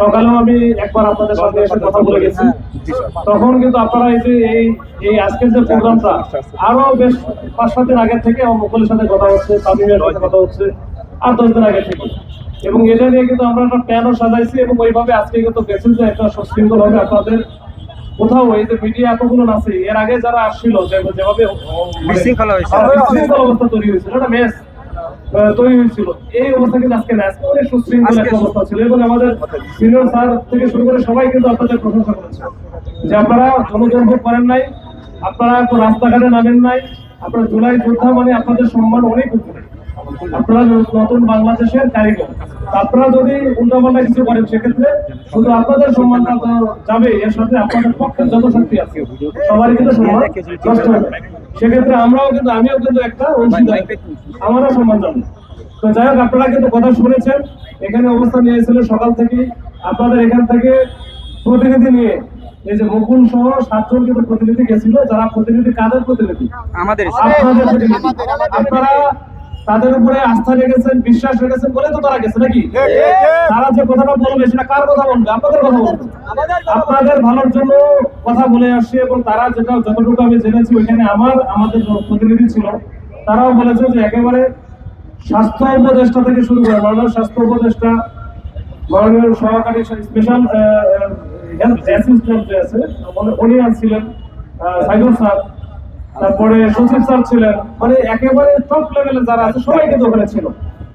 সকালেও আমি একবার আপনাদের সাথে এসে কথা বলে গেছি। তখন কিন্তু আপনারা এই যে এই এই আজকের যে প্রোগ্রামটা আরও বেশ পাঁচ সাত দিন আগের থেকে আমার মুকুলের সাথে কথা হচ্ছে তামিমের সাথে কথা হচ্ছে আর দশ দিন আগে থেকে। এবং এটা নিয়ে কিন্তু আমরা একটা প্ল্যানও সাজাইছি এবং ওইভাবে আজকে কিন্তু গেছেন যে একটা সুশৃঙ্খল হবে আপনাদের। কোথাও এই যে মিডিয়া এতগুলো আছে এর আগে যারা আসছিল যেভাবে বিশৃঙ্খলা অবস্থা তৈরি হয়েছিল। একটা মেস। তৈরি হয়েছিল। এই অবস্থা কিন্তু আজকে না আজকে অনেক সুশৃঙ্খল একটা অবস্থা ছিল এবং আমাদের সিনিয়র স্যার থেকে শুরু করে সবাই কিন্তু আপনাদের প্রশংসা করেছে। যে আপনারা জনদুর্ভোগ করেন নাই আপনারা রাস্তাঘাটে নামেন নাই আপনারা জুলাই যোদ্ধা মানে আপনাদের সম্মান অনেক উপরে। আপনারা নতুন বাংলাদেশের কারিগর আপনারা যদি উল্টাপাল্টা কিছু করেন সেক্ষেত্রে শুধু আপনাদের সম্মানটা তো যাবে এর সাথে আপনাদের পক্ষে যত শক্তি আছে সবারই কিন্তু সম্মান নষ্ট হবে। সেক্ষেত্রে আমরাও কিন্তু আমিও কিন্তু একটা অংশীদার। আমারও সম্মান যাবে তো যাই হোক আপনারা কিন্তু কথা শুনেছেন। এখানে অবস্থান নিয়েছিল সকাল থেকে আপনাদের এখান থেকে প্রতিনিধি নিয়ে এই যে মুকুল সহ সাতজন কিন্তু প্রতিনিধি গেছিল যারা প্রতিনিধি কাদের প্রতিনিধি? আমাদের। আপনারা তাদের উপরে আস্থা রেখেছেন বিশ্বাস রেখেছেন বলে তো তারা গেছে নাকি? তারা যে কথাটা বলবে সেটা কার কথা বলবে? আপনাদের কথা বলবে আপনাদের ভালোর জন্য কথা বলে আসছে এবং তারা যেটা যতটুকু আমি জেনেছি ওইখানে আমার আমাদের প্রতিনিধি ছিল। তারাও বলেছে যে একেবারে স্বাস্থ্য উপদেষ্টা থেকে শুরু করে মাননীয় স্বাস্থ্য উপদেষ্টা, মাননীয় সহকারী স্পেশাল হেলথ অ্যাসিস্ট্যান্ট যে আছে উনি- উনি ছিলেন সাইদুল স্যার, তারপরে সচিব স্যার ছিলেন মানে একেবারে টপ লেভেলে যারা আছে, সবাই কিন্তু ওখানে ছিল।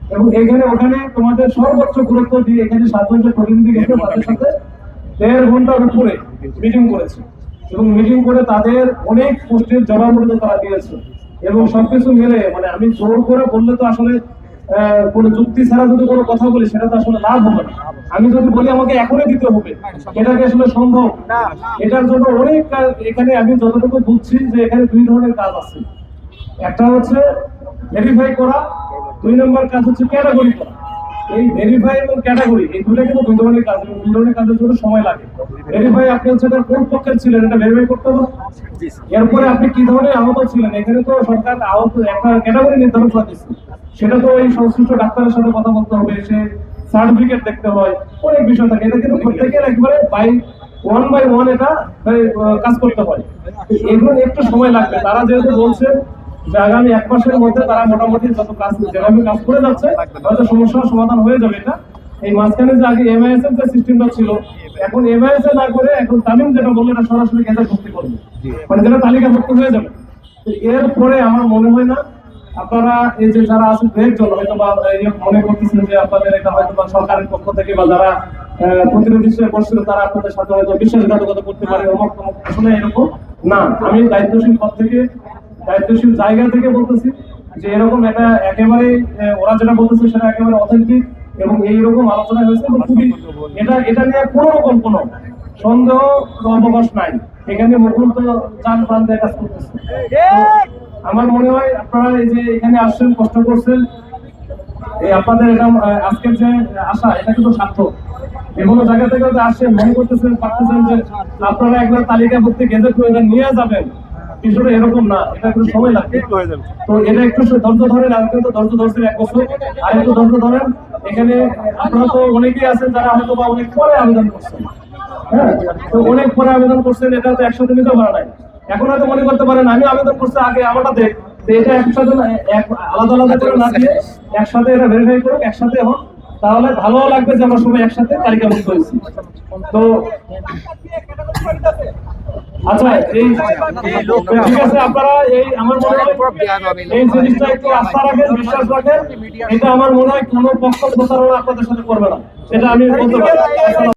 এবং এখানে, ওখানে তোমাদের সর্বোচ্চ গুরুত্ব দিয়ে এখানে সাতজন যে প্রতিনিধি গেছে তাদের সাথে, দেড় ঘণ্টার উপরে মিটিং করেছে। এবং মিটিং করে তাদের অনেক পোস্টের জবাবগুলো তারা দিয়েছে। এবং সবকিছু মিলে মানে আমি জোর করে বললে তো আসলে কোনো যুক্তি ছাড়া যদি কোনো কথা বলি সেটা তো আসলে লাভ হবে না। আমি যদি বলি আমাকে এখনই দিতে হবে এটা কি আসলে সম্ভব? এটার জন্য অনেক কাজ এখানে আমি যতটুকু বুঝছি যে এখানে দুই ধরনের কাজ আছে। একটা হচ্ছে ভেরিফাই করা দুই নম্বর কাজ হচ্ছে ক্যাটাগরি করা। এই ভেরিফাই এবং ক্যাটাগরি এই দুটো কিন্তু দুই ধরনের কাজ দুই ধরনের কাজের জন্য সময় লাগে। ভেরিফাই আপনি হচ্ছে এটা কোন পক্ষের ছিলেন এটা ভেরিফাই করতে হবে। এরপরে আপনি কি ধরনের আহত ছিলেন? এখানে তো সরকার আহত একটা ক্যাটাগরি নির্ধারণ করে দিচ্ছে সেটা তো এই সংশ্লিষ্ট ডাক্তারের সাথে কথা বলতে হবে সে সার্টিফিকেট দেখতে হয় অনেক বিষয় থাকে। এটা কিন্তু প্রত্যেকের একবারে বাই ওয়ান বাই ওয়ান এটা কাজ করতে হয়। এগুলো একটু সময় লাগবে। তারা যেহেতু বলছে যে আগামী এক মাসের মধ্যে তারা মোটামুটি যত কাজ যেভাবে কাজ করে যাচ্ছে হয়তো সমস্যার সমাধান হয়ে যাবে এটা। এই মাঝখানে যে আগে এমআইএস এর যে সিস্টেমটা ছিল এখন এমআইএস না করে এখন তামিম যেটা বলল এটা সরাসরি গেজেট ভর্তি করবে। মানে যেটা তালিকাভুক্ত হয়ে যাবে। তো এরপরে আমার মনে হয় না আপনারা এই যে যারা আছেন দু একজন হয়তো বা মনে করতেছেন যে আপনাদের এটা হয়তো বা সরকারের পক্ষ থেকে বা যারা প্রতিনিধি হিসেবে বসছিল তারা আপনাদের সাথে হয়তো বিশ্বাসঘাতকতা করতে পারে অমুক আসলে এরকম না। আমি দায়িত্বশীল পদ থেকে দায়িত্বশীল জায়গা থেকে বলতেছি যে এরকম এটা একেবারে ওরা যেটা বলতেছে সেটা একেবারে অথেন্টিক এবং এইরকম আলোচনা হয়েছে খুবই এটা এটা নিয়ে কোনো রকম কোনো সন্দেহ অবকাশ নাই। এখানে মুকুল চান দিয়ে কাজ করতেছে। আমার মনে হয় আপনারা এই যে এখানে আসছেন, কষ্ট করছেন, এই আপনাদের এটা আজকের যে আশা, এটা কিন্তু সার্থক। বিভিন্ন জায়গা থেকে আসছেন, মনে করতেছেন পারতেছেন যে আপনারা একবার তালিকাভুক্তি গেজেট নিয়ে যাবেন। বিষয়টা এরকম না এটা একটু সময় লাগবে। তো এটা একটু ধৈর্য ধরেন আর কিন্তু ধৈর্য ধরছেন এক বছর। আর একটু ধৈর্য ধরেন এখানে আপনারা তো অনেকেই আছেন যারা হয়তো বা অনেক পরে আবেদন করছেন। হ্যাঁ তো অনেক পরে আবেদন করছেন এটা তো একসাথে নিতে পারা নাই। এখন হয়তো মনে করতে পারেন আমি আবেদন করছি আগে আমারটা দেখ এটা একসাথে এক আলাদা আলাদা করে না দিয়ে একসাথে এটা ভেরিফাই করুক একসাথে এখন তাহলে ভালো লাগবে যে আমরা সবাই একসাথে তালিকাভুক্ত হয়েছি। তো আচ্ছা এই ঠিক আছে আপনারা এই আমার মনে হয় এই জিনিসটা একটু আস্থা রাখেন বিশ্বাস রাখেন। এটা আমার মনে হয় কোনো পক্ষ প্রতারণা আপনাদের সাথে করবে না। সেটা আমি বলতে পারি।